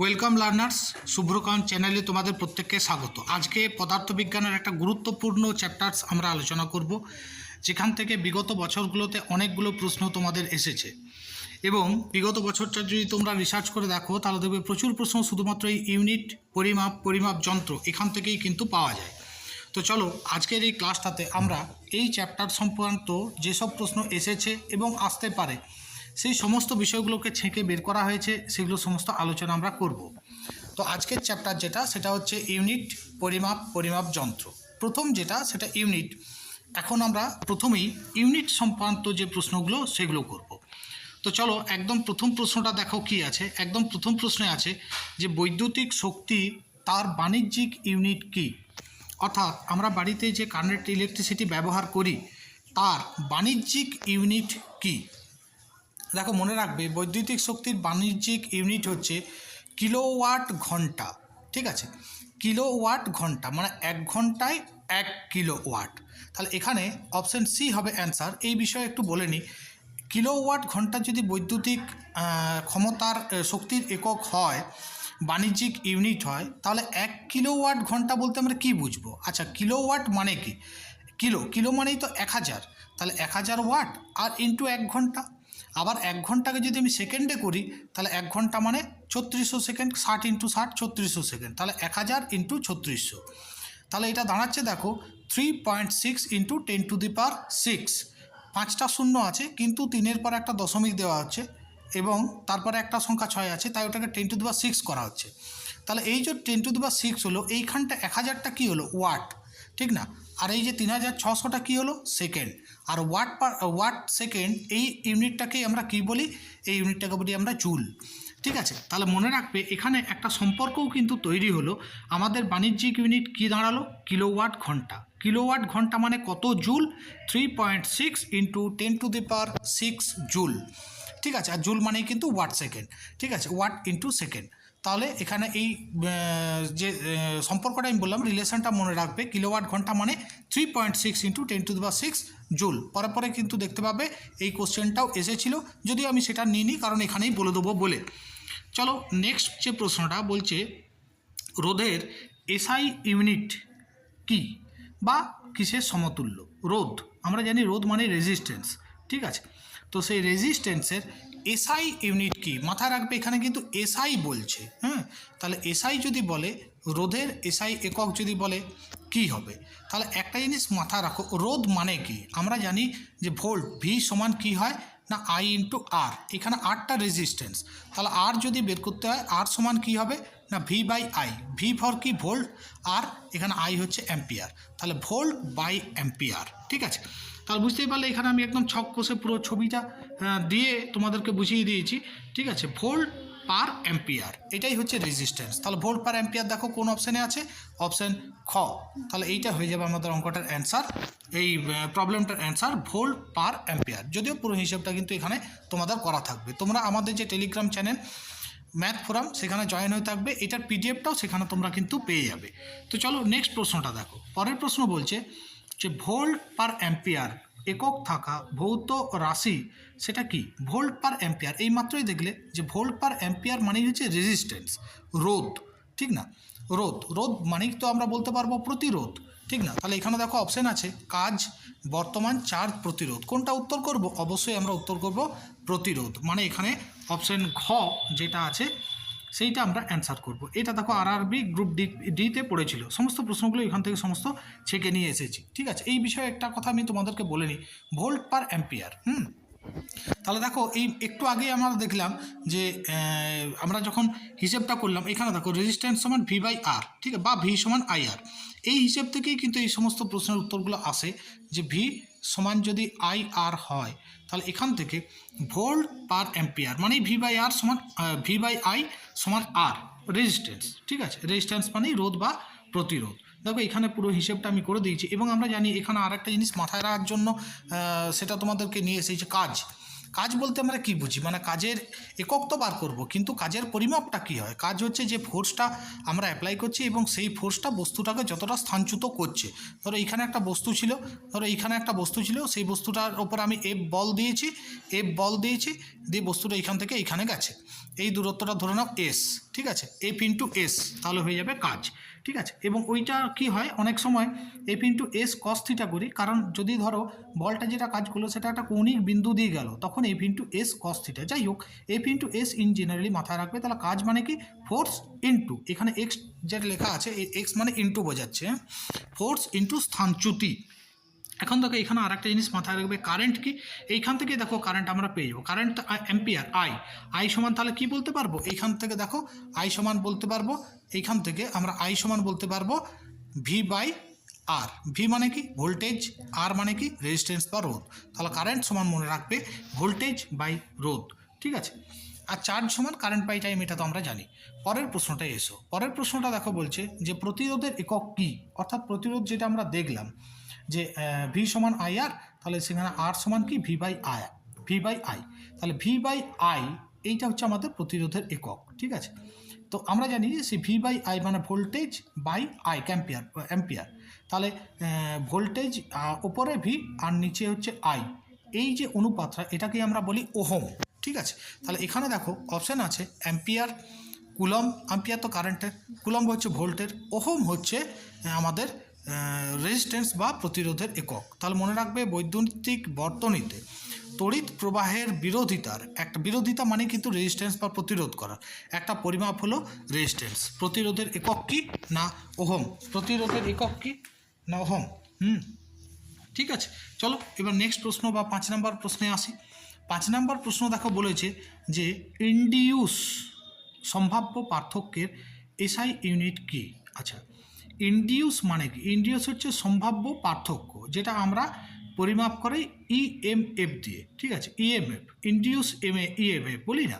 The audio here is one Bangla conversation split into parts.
ওয়েলকাম লার্নার্স শুভ্রকান্ত চ্যানেলে তোমাদের প্রত্যেককে স্বাগত। আজকে পদার্থবিজ্ঞানের একটা গুরুত্বপূর্ণ চ্যাপ্টার্স আমরা আলোচনা করব, যেখান থেকে বিগত বছরগুলোতে অনেকগুলো প্রশ্ন তোমাদের এসেছে। এবং বিগত বছরটা যদি তোমরা রিসার্চ করে দেখো, তাহলে দেখবে প্রচুর প্রশ্ন শুধুমাত্র এই ইউনিট পরিমাপ পরিমাপ যন্ত্র এখান থেকেই কিন্তু পাওয়া যায়। তো চলো, আজকের এই ক্লাসটাতে আমরা এই চ্যাপ্টার সংক্রান্ত যেসব প্রশ্ন এসেছে এবং আসতে পারে সেই সমস্ত বিষয়গুলোকে ছেঁকে বের করা হয়েছে, সেগুলো সমস্ত আলোচনা আমরা করব। তো আজকের চ্যাপ্টার যেটা, সেটা হচ্ছে ইউনিট পরিমাপ পরিমাপ যন্ত্র। প্রথম যেটা, সেটা ইউনিট এখন আমরা প্রথমেই ইউনিট সংক্রান্ত যে প্রশ্নগুলো, সেগুলো করব। তো চলো, একদম প্রথম প্রশ্নটা দেখো কি আছে। একদম প্রথম প্রশ্নে আছে যে বৈদ্যুতিক শক্তি তার বাণিজ্যিক ইউনিট কি? অর্থাৎ আমরা বাড়িতে যে কারেন্ট ইলেকট্রিসিটি ব্যবহার করি, তার বাণিজ্যিক ইউনিট কি? দেখো মনে রাখবে, বৈদ্যুতিক শক্তির বাণিজ্যিক ইউনিট হচ্ছে কিলোওয়াট ঘণ্টা, ঠিক আছে? কিলোওয়াট ঘণ্টা মানে এক ঘন্টায় এক কিলোওয়াট তাহলে এখানে অপশন সি হবে অ্যান্সার এই বিষয়ে একটু বলে নিই। কিলোওয়াট ঘণ্টা যদি বৈদ্যুতিক ক্ষমতার শক্তির একক হয়, বাণিজ্যিক ইউনিট হয়, তাহলে এক কিলোওয়াট ঘণ্টা বলতে আমরা কি বুঝব? আচ্ছা কিলোওয়াট মানে কি? কিলো কিলো মানেই তো এক হাজার, তাহলে এক হাজার ওয়াট আর ইন্টু এক ঘণ্টা। আবার এক ঘন্টাকে যদি আমি সেকেন্ডে করি, তাহলে এক ঘণ্টা মানে ছত্রিশশো সেকেন্ড ষাট ইন্টু ষাট, ছত্রিশশো সেকেন্ড তাহলে এক হাজার ইন্টু ছত্রিশশো। তাহলে এটা দাঁড়াচ্ছে দেখো three point six into ten to the power six পাঁচটা শূন্য আছে, কিন্তু তিনের পর একটা দশমিক দেওয়া হচ্ছে এবং তারপরে একটা সংখ্যা ছয় আছে, তাই ওটাকে ten to the power six করা হচ্ছে। তাহলে এই যে ten to the power six হলো, এইখানটা এক হাজারটা কী হলো? ওয়াট ঠিক না? আর এই যে তিন হাজার ছশোটা কী হলো? সেকেন্ড আর ওয়াট পার ওয়াট সেকেন্ড এই ইউনিটটাকেই আমরা কী বলি? এই ইউনিটটাকে বলি আমরা জুল ঠিক আছে? তাহলে মনে রাখবে, এখানে একটা সম্পর্কও কিন্তু তৈরি হলো। আমাদের বাণিজ্যিক ইউনিট কী দাঁড়াল? কিলোওয়াট ঘণ্টা। কিলোওয়াট ঘণ্টা মানে কত joule three point six into ten to the power six joule ঠিক আছে? আর জুল মানেই কিন্তু ওয়াট সেকেন্ড ঠিক আছে? ওয়াট ইন্টু সেকেন্ড তাহলে এখানে এই যে সম্পর্কটা আমি বললাম রিলেশনটা মনে রাখবে কিলোওয়াট ঘণ্টা মানে three point six into ten to বা সিক্স জুল পরে পরে কিন্তু দেখতে পাবে এই কোশ্চেনটাও এসেছিল, যদিও আমি সেটা নিইনি, কারণ এখানেই বলে দেবো বলে। চলো নেক্সট যে প্রশ্নটা বলছে, রোধের এসআই ইউনিট কি বা কিসের সমতুল্য? রোধ, আমরা জানি রোধ মানে রেজিস্ট্যান্স ঠিক আছে? তো সেই রেজিস্ট্যান্সের এসআই ইউনিট কি? মাথায় রাখবে এখানে কিন্তু এসআই বলছে হ্যাঁ তাহলে এসআই যদি বলে, রোধের এসআই একক যদি বলে, কি হবে? তাহলে একটা জিনিস মাথায় রাখো, রোধ মানে কি? আমরা জানি যে ভোল্ট ভি সমান কি হয়? না আই ইন্টু আর এখানে আরটা রেজিস্ট্যান্স তাহলে আর যদি বের করতে হয় আর সমান কি হবে? না V by I V for কি? ভোল্ট। আর এখানে আই হচ্ছে অ্যাম্পিয়ার। তাহলে ভোল্ট বাই অ্যাম্পিয়ার, ঠিক আছে? তাহলে বুঝতেই পারলে এখানে আমি একদম ছক কষে পুরো ছবিটা দিয়ে তোমাদেরকে বুঝিয়ে দিয়েছি। ঠিক আছে? Volt per ampere. এটাই হচ্ছে রেজিস্ট্যান্স তাহলে ভোল্ট পার অ্যাম্পিয়ার দেখো কোন অপশানে আছে? অপশান খ। তাহলে এইটা হয়ে যাবে আমাদের অঙ্কটার অ্যান্সার এই প্রবলেমটার অ্যান্সার ভোল্ট পার অ্যাম্পিয়ার। যদিও পুরো হিসেবটা কিন্তু এখানে তোমাদের করা থাকবে। তোমরা আমাদের যে টেলিগ্রাম চ্যানেল ম্যাথ ফোরাম সেখানে জয়েন হয়ে থাকবে। এটার পিডিএফটাও সেখানে তোমরা কিন্তু পেয়ে যাবে। তো চলো নেক্সট প্রশ্নটা দেখো। পরের প্রশ্ন বলছে যে ভোল্ট পার অ্যাম্পিয়ার একক থাকা ভৌত রাশি, সেটা কি? Volt per ampere. এই মাত্রই দেখলে যে ভোল্ট পার অ্যাম্পিয়ার মানেই হচ্ছে রেজিস্ট্যান্স রোধ, ঠিক না? রোধ রোধ মানেই তো আমরা বলতে পারব প্রতিরোধ, ঠিক না? তাহলে এখানে দেখো অপশন আছে, কাজ, বর্তমান চার্জ প্রতিরোধ। কোনটা উত্তর করব? অবশ্যই আমরা উত্তর করব প্রতিরোধ। মানে এখানে অপশান ঘ যেটা আছে সেইটা আমরা অ্যান্সার করব। এটা দেখো আর আরবি গ্রুপ ডি ডিতে পড়েছিল। সমস্ত প্রশ্নগুলো এখান থেকে সমস্ত ছেঁকে নিয়ে এসেছি। ঠিক আছে? এই বিষয়ে একটা কথা আমি তোমাদেরকে বলে নিই। Volt per ampere hmm? তাহলে দেখো, এই একটু আগে আমরা দেখলাম যে আমরা যখন হিসেবটা করলাম, এখানে দেখো রেজিস্ট্যান্স সমান ভি বাই আর ঠিক আছে? বা ভি সমান আই আর এই হিসেব থেকেই কিন্তু এই সমস্ত প্রশ্নের উত্তরগুলো আসে যে ভি সমান যদি আই আর হয়, তাহলে এখান থেকে ভোল্ট পার অ্যাম্পিয়ার মানে ভি বাই আর সমান ভি বাই আই সমান আর রেজিস্ট্যান্স ঠিক আছে? রেজিস্ট্যান্স মানেই রোধ বা প্রতিরোধ। দেখো, এখানে পুরো হিসেবটা আমি করে দিয়েছি, এবং আমরা জানি এখানে আর একটা জিনিস মাথায় রাখার জন্য সেটা তোমাদেরকে নিয়ে এসেছে, কাজ। কাজ বলতে আমরা কি বুঝি? মানে কাজের একক তো বার করব, কিন্তু কাজের পরিমাপটা কি হয়? কাজ হচ্ছে যে ফোর্সটা আমরা অ্যাপ্লাই করছি এবং সেই ফোর্সটা বস্তুটাকে যতটা স্থানচ্যুত করছে। ধরো এইখানে একটা বস্তু ছিল, ধরো এইখানে একটা বস্তু ছিল, সেই বস্তুটার ওপর আমি এফ বল দিয়েছি এফ বল দিয়েছি, দিয়ে বস্তুটা এইখান থেকে এইখানে গেছে। এই দূরত্বটা ধরে নাও এস ঠিক আছে? এফ ইন্টু এস তাহলে হয়ে যাবে কাজ, ঠিক আছে? এবং ওইটা কি হয়? অনেক সময় F into S cos theta করি, কারণ যদি ধরো বলটা যেটা কাজ করল সেটা একটা কৌণিক বিন্দু দিয়ে গেল, তখন F into S cos theta যাই হোক F into S in generally মাথায় রাখবে, তাহলে কাজ মানে কি? ফোর্স ইন্টু এখানে এক্স যেটা লেখা আছে এক্স মানে ইন্টু বোঝাচ্ছে ফোর্স ইন্টু স্থানচ্যুতি এখন দেখো এখানে আর একটা জিনিস মাথায় রাখবে কারেন্ট কি? এইখান থেকে দেখো কারেন্ট আমরা পেয়ে যাব। কারেন্ট অ্যাম্পিয়ার আই আই সমান তাহলে কি বলতে পারব? এইখান থেকে দেখো আই সমান বলতে পারব, এইখান থেকে আমরা আই সমান বলতে পারব ভি বাই আর ভি মানে কি? ভোল্টেজ আর মানে কি? রেজিস্ট্যান্স বা রোধ। তাহলে কারেন্ট সমান মনে রাখবে ভোল্টেজ বাই রোধ। ঠিক আছে? আর চার্জ সমান কারেন্ট বাই টাইম এটা তো আমরা জানি। পরের প্রশ্নটায় এসো। পরের প্রশ্নটা দেখো বলছে যে প্রতিরোধের একক কী? অর্থাৎ প্রতিরোধ যেটা আমরা দেখলাম যে ভি সমান আই আর তাহলে সেখানে আর সমান কি? V by I V by I তাহলে ভি বাই আই এইটা হচ্ছে আমাদের প্রতিরোধের একক, ঠিক আছে? তো আমরা জানি যে সে ভি বাই আই মানে ভোল্টেজ বাই আই ক্যাম্পিয়ার অ্যাম্পিয়ার তাহলে ভোল্টেজ ওপরে ভি আর নিচে হচ্ছে আই এই যে অনুপাতটা এটাকে আমরা বলি ওহম, ঠিক আছে? তাহলে এখানে দেখো অপশান আছে অ্যাম্পিয়ার কুলম অ্যাম্পিয়ার তো কারেন্টের কুলম হচ্ছে ভোল্টের ওহম হচ্ছে আমাদের রেজিস্ট্যান্স বা প্রতিরোধের একক। তাহলে মনে রাখবে বৈদ্যুতিক বর্তনীতে তড়িৎ প্রবাহের বিরোধিতার, একটা বিরোধিতা মানে কিন্তু রেজিস্ট্যান্স বা প্রতিরোধ করার। একটা পরিমাপ হলো রেজিস্ট্যান্স প্রতিরোধের একক কি? না, ওহম। প্রতিরোধের একক কি? না, ওহম। হুম, ঠিক আছে। চলো, এবার নেক্সট প্রশ্ন বা পাঁচ নাম্বার প্রশ্নে আসি। পাঁচ নাম্বার প্রশ্ন দেখো বলেছে যে, ইন্ডিউস সম্ভাব্য পার্থক্যের এসআই ইউনিট কি? আচ্ছা ইন্ডিউস মানে কি? ইন্ডিউস হচ্ছে সম্ভাব্য পার্থক্য, যেটা আমরা পরিমাপ করে ইএমএফ দিয়ে, ঠিক আছে? EMF induce M A EMF বলি না?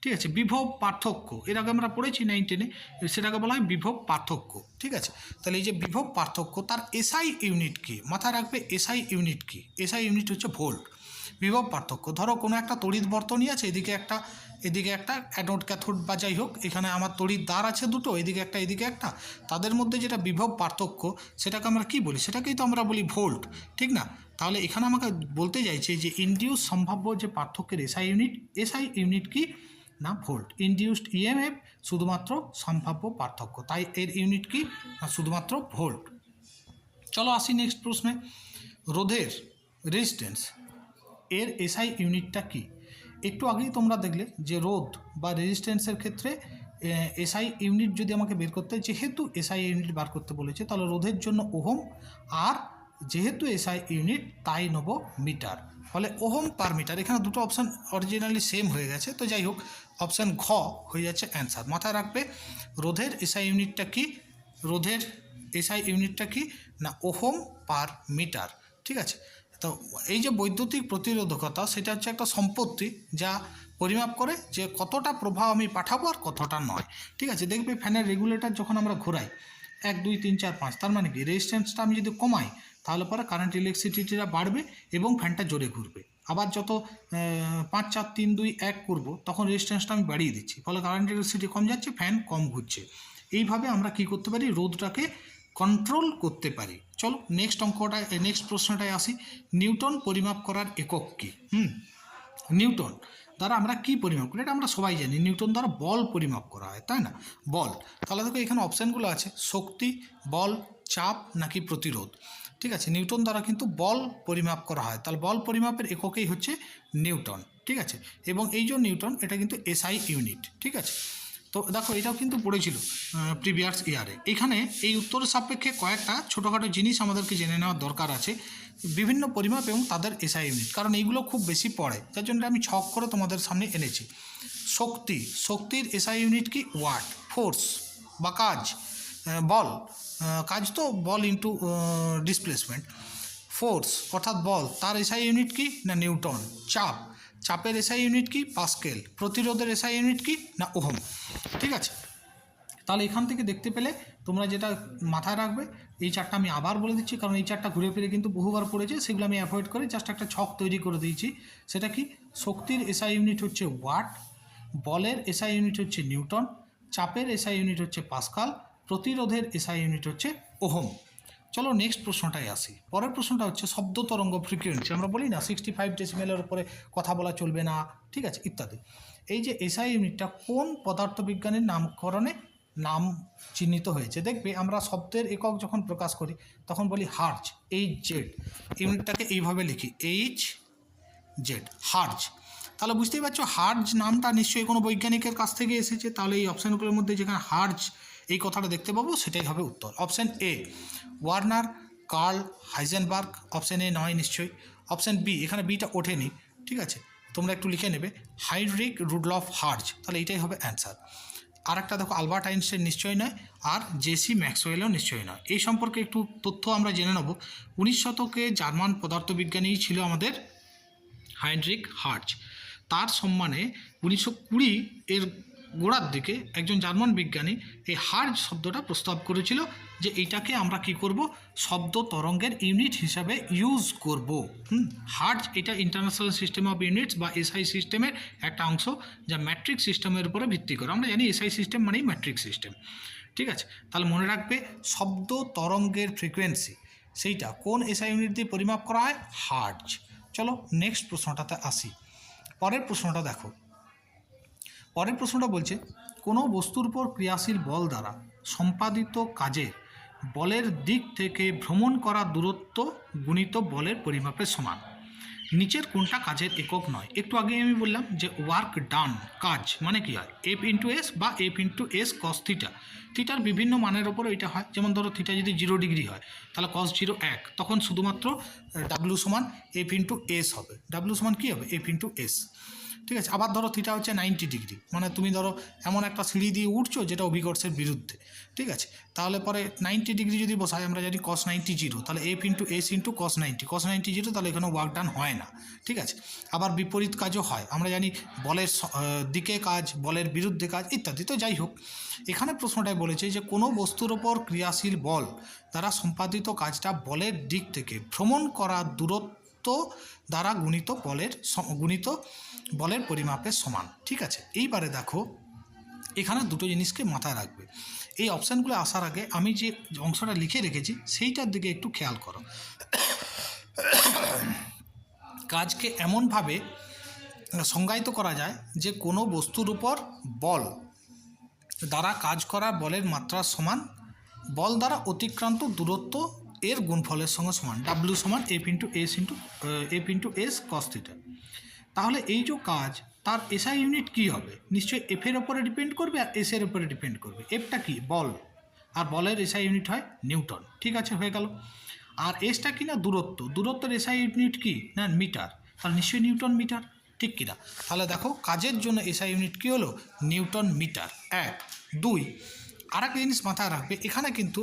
ঠিক আছে? বিভব পার্থক্য, এর আগে আমরা পড়েছি নাইন টেনে সেটাকে বলা হয় বিভব পার্থক্য, ঠিক আছে? তাহলে এই যে বিভব পার্থক্য, তার এসআই ইউনিট কি? মাথায় রাখবে এসআই ইউনিট কি? এসআই ইউনিট হচ্ছে ভোল্ট বিভব পার্থক্য। ধরো কোনো একটা তড়িৎ বর্তনী আছে, এদিকে একটা এদিকে একটা অ্যানোড ক্যাথোড বা যাই হোক, এখানে আমার তড়িৎ দ্বার আছে দুটো, এদিকে একটা এদিকে একটা, তাদের মধ্যে যেটা বিভব পার্থক্য, সেটাকে আমরা কি বলি? সেটাকেই তো আমরা বলি ভোল্ট ঠিক না? তাহলে এখানে আমাকে বলতে চাইছে যে ইন্ডিউস সম্ভাব্য যে পার্থক্যের এসআই ইউনিট এসআই ইউনিট কি? না ভোল্ট ইন্ডিউসড ইএমএফ শুধুমাত্র সম্ভাব্য পার্থক্য। তাই এর ইউনিট কি? না, শুধুমাত্র ভোল্ট চলো আসি নেক্সট প্রশ্নে। রোধের রেজিস্ট্যান্স এর এসআই ইউনিটটা কি? একটু আগেই তোমরা দেখলে যে রোধ বা রেজিস্ট্যান্সের ক্ষেত্রে এসআই ইউনিট যদি আমাকে বের করতে, যেহেতু এসআই ইউনিট বার করতে বলেছে, তাহলে রোধের জন্য ওহম, আর যেহেতু এসআই ইউনিট তাই নেব মিটার। ফলে ওহম পার মিটার, এখানে দুটো অপশান অরিজিনালি সেম হয়ে গেছে, তো যাই হোক অপশান ঘ হয়ে যাচ্ছে অ্যান্সার মাথায় রাখবে, রোধের এসআই ইউনিটটা কি? রোধের এসআই ইউনিটটা কি? না, ওহম পার মিটার, ঠিক আছে? তো এই যে বৈদ্যুতিক প্রতিরোধকতা, সেটা হচ্ছে একটা সম্পত্তি যা পরিমাপ করে যে কতটা প্রভাব আমি পাঠাবো আর কতটা নয়। ঠিক আছে? দেখবে ফ্যানের রেগুলেটর যখন আমরা ঘোরাই, এক, দুই, তিন, চার, পাঁচ, তার মানে কি? রেজিস্ট্যান্সটা আমি যদি কমাই, তাহলে পরে কারেন্ট ইলেকট্রিসিটিটা বাড়বে এবং ফ্যানটা জোরে ঘুরবে। আবার যত পাঁচ, চার, তিন, দুই, এক করব, তখন রেজিস্ট্যান্সটা আমি বাড়িয়ে দিচ্ছি। ফলে কারেন্ট ইলেকট্রিসিটি কম যাচ্ছে ফ্যান কম ঘুরছে। এইভাবে আমরা কি করতে পারি? রোদটাকে কন্ট্রোল করতে পারি। চলো নেক্সট অঙ্কটায় নেক্সট প্রশ্নটায় আসি। নিউটন পরিমাপ করার একক কী? হুম? নিউটন। দ্বারা আমরা কি পরিমাপ করি? এটা আমরা সবাই জানি। নিউটন দ্বারা বল পরিমাপ করা হয়, তাই না? বল। তাহলে দেখো এখানে অপশানগুলো আছে। শক্তি, বল, চাপ নাকি প্রতিরোধ। ঠিক আছে? নিউটন দ্বারা কিন্তু বল পরিমাপ করা হয়। তাহলে বল পরিমাপের এককেই হচ্ছে নিউটন। ঠিক আছে? এবং এই যে নিউটন, এটা কিন্তু এসআই ইউনিট ঠিক আছে? তো দেখো, এটাও কিন্তু পড়েছিল প্রিভিয়াস ইয়ারে এখানে এই উত্তরের সাপেক্ষে কয়েকটা ছোটোখাটো জিনিস আমাদেরকে জেনে নেওয়ার দরকার আছে, বিভিন্ন পরিমাপ এবং তাদের এসআই ইউনিট কারণ এইগুলো খুব বেশি পড়ে, যার জন্য আমি ছক করে তোমাদের সামনে এনেছি। শক্তি, শক্তির এসআই ইউনিট কি? ওয়াট ফোর্স বা কাজ বল কাজ তো বল ইন্টু ডিসপ্লেসমেন্ট ফোর্স অর্থাৎ বল, তার এসআই ইউনিট কি? না নিউটন, চাপ। চাপের এসআই ইউনিট কি? পাস্কেল প্রতিরোধের এসআই ইউনিট কি? না, ওহম। ঠিক আছে? তাহলে এখান থেকে দেখতে পেলে তোমরা যেটা মাথায় রাখবে, এই চারটা আমি আবার বলে দিচ্ছি, কারণ এই চারটা ঘুরে ফিরে কিন্তু বহুবার পড়েছে, সেগুলো আমি অ্যাভয়েড করে জাস্ট একটা ছক তৈরি করে দিয়েছি। সেটা কি? শক্তির এসআই ইউনিট হচ্ছে ওয়াট বলের এসআই ইউনিট হচ্ছে নিউটন, চাপের এসআই ইউনিট হচ্ছে পাস্কাল, প্রতিরোধের এসআই ইউনিট হচ্ছে ওহম। চলো নেক্সট প্রশ্নটাই আসি। পরের প্রশ্নটা হচ্ছে শব্দ তরঙ্গ ফ্রিকোয়েন্সি আমরা বলি না সিক্সটি ফাইভ ডেসিমেলের উপরে কথা বলা চলবে না, ঠিক আছে? ইত্যাদি। এই যে এসআই ইউনিটটা কোন পদার্থবিজ্ঞানের নামকরণে নাম চিহ্নিত হয়েছে? দেখবে আমরা শব্দের একক যখন প্রকাশ করি, তখন বলি হার্জ এইচ জেড ইউনিটটাকে এইভাবে লিখি এইচ জেড হার্জ তাহলে বুঝতেই পারছ হার্জ নামটা নিশ্চয়ই কোনো বৈজ্ঞানিকের কাছ থেকে এসেছে, তাহলে এই অপশানগুলোর মধ্যে যেখানে হার্জ এই কথাটা দেখতে পাবো, সেটাই হবে উত্তর। Option A Werner Karl Heisenberg option A নয় নিশ্চয়ই। অপশান বি এখানে বিটা ওঠেনি, ঠিক আছে? তোমরা একটু লিখে নেবে হাইড্রিক রুডলফ হার্জ তাহলে এইটাই হবে অ্যান্সার আর একটা দেখো আলবার্ট আইনস্টাইন নিশ্চয়ই নয়, আর জেসি ম্যাক্সওয়েলও নিশ্চয়ই নয়। এই সম্পর্কে একটু তথ্য আমরা জেনে নেব। উনিশ শতকে জার্মান পদার্থবিজ্ঞানীই ছিল আমাদের হাইড্রিক হার্জ তার সম্মানে উনিশশো কুড়ি এর গোড়ার দিকে একজন জার্মান বিজ্ঞানী এই হার্জ শব্দটা প্রস্তাব করেছিল যে এইটাকে আমরা কি করব? শব্দ তরঙ্গের ইউনিট হিসাবে ইউজ করব। হার্জ এটা ইন্টারন্যাশনাল সিস্টেম অফ ইউনিটস বা এসআই সিস্টেমের একটা অংশ যা ম্যাট্রিক সিস্টেমের উপরে ভিত্তি করে। আমরা জানি এসআই সিস্টেম মানেই ম্যাট্রিক সিস্টেম। ঠিক আছে? তাহলে মনে রাখবে শব্দ তরঙ্গের ফ্রিকোয়েন্সি, সেইটা কোন এসআই ইউনিট দিয়ে পরিমাপ করা হয়? হার্জ। চলো নেক্সট প্রশ্নটাতে আসি। পরের প্রশ্নটা দেখো। পরের প্রশ্নটা বলছে, কোনো বস্তুর উপর ক্রিয়াশীল বল দ্বারা সম্পাদিত কাজের বলের দিক থেকে ভ্রমণ করা দূরত্ব গুণিত বলের পরিমাপের সমান। নিচের কোনটা কাজের একক নয়? একটু আগে আমি বললাম যে ওয়ার্ক ডান কাজ মানে কি হয়? এফ ইন্টু এস বা F into S cos theta থিটার বিভিন্ন মানের ওপর এটা হয়। যেমন ধরো থিটা যদি জিরো ডিগ্রি হয়, তাহলে কস জিরো এক। তখন শুধুমাত্র ডাব্লু সমান এফ ইন্টু এস হবে। ডাব্লু সমান কী হবে? এফ ইন্টু এস ঠিক আছে? আবার ধরো থিটা হচ্ছে নাইনটি ডিগ্রি মানে তুমি ধরো এমন একটা সিঁড়ি দিয়ে উঠছো যেটা অভিকর্ষের বিরুদ্ধে। ঠিক আছে? তাহলে পরে নাইনটি ডিগ্রি যদি বসাই, আমরা জানি কস নাইনটি জিরো তাহলে F into S into cos ninety cos ninety zero তাহলে এখানে ওয়ার্ক ডান হয় না। ঠিক আছে? আবার বিপরীত কাজও হয়। আমরা জানি বলের দিকে কাজ, বলের বিরুদ্ধে কাজ, ইত্যাদি। তো যাই হোক, এখানে প্রশ্নটায় বলেছে যে কোনো বস্তুর ওপর ক্রিয়াশীল বল দ্বারা সম্পাদিত কাজটা বলের দিক থেকে ভ্রমণ করা দূরত্ব দ্বারা গুণিত বলের গুণিত বলের পরিমাপের সমান। ঠিক আছে? এইবারে দেখো, এখানে দুটো জিনিসকে মাথায় রাখবে। এই অপশানগুলো আসার আগে আমি যে অংশটা লিখে রেখেছি, সেইটার দিকে একটু খেয়াল করো। কাজকে এমনভাবে সংজ্ঞায়িত করা যায় যে কোনো বস্তুর উপর বল দ্বারা কাজ করা বলের মাত্রা সমান, বল দ্বারা অতিক্রান্ত দূরত্ব এর গুণফলের সঙ্গে সমান ডাব্লিউ সমান F into S into F into S cos theta তাহলে এই যে কাজ, তার এসআই ইউনিট কী হবে? নিশ্চয়ই এফের ওপরে ডিপেন্ড করবে আর এসের ওপরে ডিপেন্ড করবে। এফটা কি? বল। আর বলের এসআই ইউনিট হয় নিউটন। ঠিক আছে, হয়ে গেল। আর এসটা কি না দূরত্ব? দূরত্বের এসআই ইউনিট কি? না, মিটার। তাহলে নিশ্চয়ই নিউটন মিটার। ঠিক কিনা? তাহলে দেখো, কাজের জন্য এসআই ইউনিট কী হলো? Newton metre. এক। দুই। আর একটা জিনিস মাথায় রাখবে, এখানে কিন্তু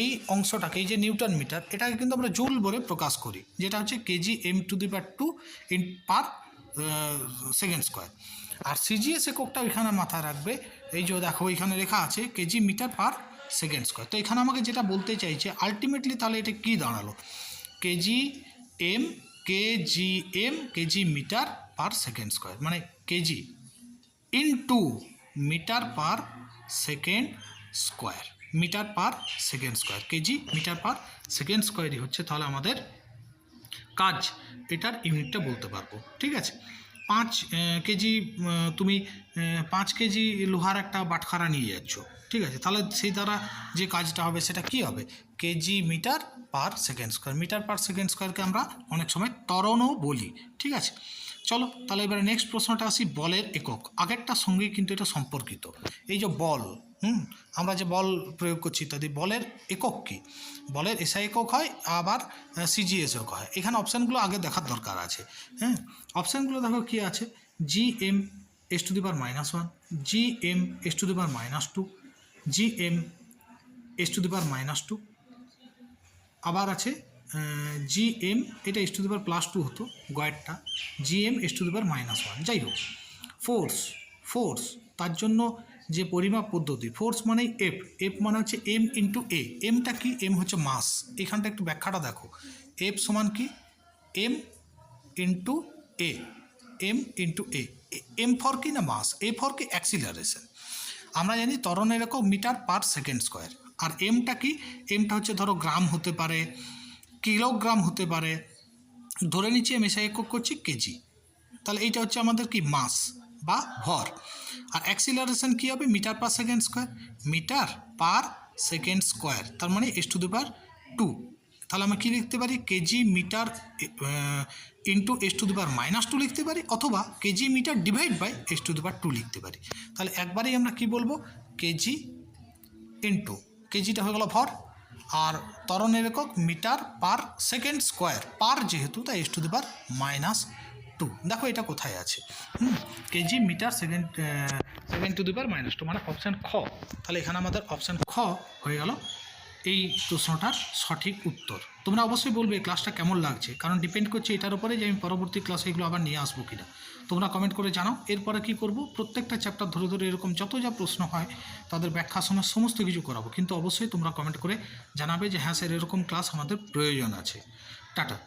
এই অংশটাকে, এই যে নিউটন মিটার, এটাকে কিন্তু আমরা জুল বলে প্রকাশ করি, যেটা হচ্ছে kg m to the per two in per second square R CGS এককটা এখানে মাথায় রাখবে, এই যে দেখো এখানে লেখা আছে kg metre per second square তো এখানে আমাকে যেটা বলতে চাইছে আলটিমেটলি তাহলে এটা কী দাঁড়াল? Kg M kg M kg metre per second square মানে kg in to metre per second square metre per second square, kg metre per second স্কোয়ারই হচ্ছে তাহলে আমাদের কাজ। এটার ইউনিটটা বলতে পারব, ঠিক আছে? পাঁচ কেজি তুমি পাঁচ কেজি লোহার একটা বাটখারা নিয়ে যাচ্ছ, ঠিক আছে? তাহলে সেই দ্বারা যে কাজটা হবে সেটা কি হবে? Kg metre per second square. Metre per second স্কোয়ারকে আমরা অনেক সময় ত্বরণও বলি, ঠিক আছে? চলো, তাহলে এবারে নেক্সট প্রশ্নটা আসি বলের একক। আগেরটার সঙ্গে কিন্তু এটা সম্পর্কিত। এই যে বল, হুম, আমরা যে বল প্রয়োগ করছি ইত্যাদি বলের একক কী? বলের এসআই একক হয়, আবার সিজিএস একক হয়। এখানে অপশানগুলো আগে দেখার দরকার আছে হ্যাঁ? অপশানগুলো দেখো কী আছে? G M S to the power minus one G M S to the power minus two G M S to the power minus two আবার আছে জি এম এটা S to the power plus two হতো, গয়েরটা। G M S to the power minus one যাই হোক ফোর্স ফোর্স তার জন্য যে পরিমাপ পদ্ধতি ফোর্স মানে এফ এফ মানে হচ্ছে এম ইন্টু এ এমটা কি? এম হচ্ছে মাস এখানটা একটু ব্যাখ্যাটা দেখো। এফ সমান কি? M into A M into A M for কি না মাস এ ফর কি? অ্যাক্সিলারেশন আমরা জানি ত্বরণের একক মিটার পার সেকেন্ড স্কোয়ার। আর এমটা কি? এমটা হচ্ছে ধরো গ্রাম হতে পারে কিলোগ্রাম হতে পারে। ধরে নিচ্ছি আমি এসে একক করছি কেজি। তাহলে এইটা হচ্ছে আমাদের কি? মাস বা ভর। আর অ্যাক্সিলারেশন কী হবে? Metre per second square metre per second square তার মানে S to the power two তাহলে আমরা কী লিখতে পারি? Kg metre into S to the power minus two লিখতে পারি, অথবা kg metre divide by S to the power two লিখতে পারি। তাহলে একবারেই আমরা কি বলব? কেজি ইন্টু কেজিটা হয়ে গেল ভর। আর ত্বরণের একক metre per second square. Per যেহেতু তাই S to the power minus two. দেখো এটা কোথায় আছে। হুম, kg metre second second to the power minus two মানে অপশান খ। তাহলে এখানে আমাদের অপশান খ হয়ে গেল। এই প্রশ্নটার সঠিক উত্তর। তোমরা অবশ্যই বলবে ক্লাসটা কেমন লাগছে? কারণ ডিপেন্ড করছে এটার উপরে যে আমি পরবর্তী ক্লাসে এগুলো আবার নিয়ে আসব কি না তোমরা কমেন্ট করে জানাও। এরপরে কি করব? প্রত্যেকটা চ্যাপ্টার ধরে ধরে এরকম যত যা প্রশ্ন হয়, তাদের ব্যাখ্যা সময় সমস্ত কিছু করাবো। কিন্তু অবশ্যই তোমরা কমেন্ট করে জানাবে যে হ্যাঁ স্যার এরকম ক্লাস আমাদের প্রয়োজন আছে। টাটা।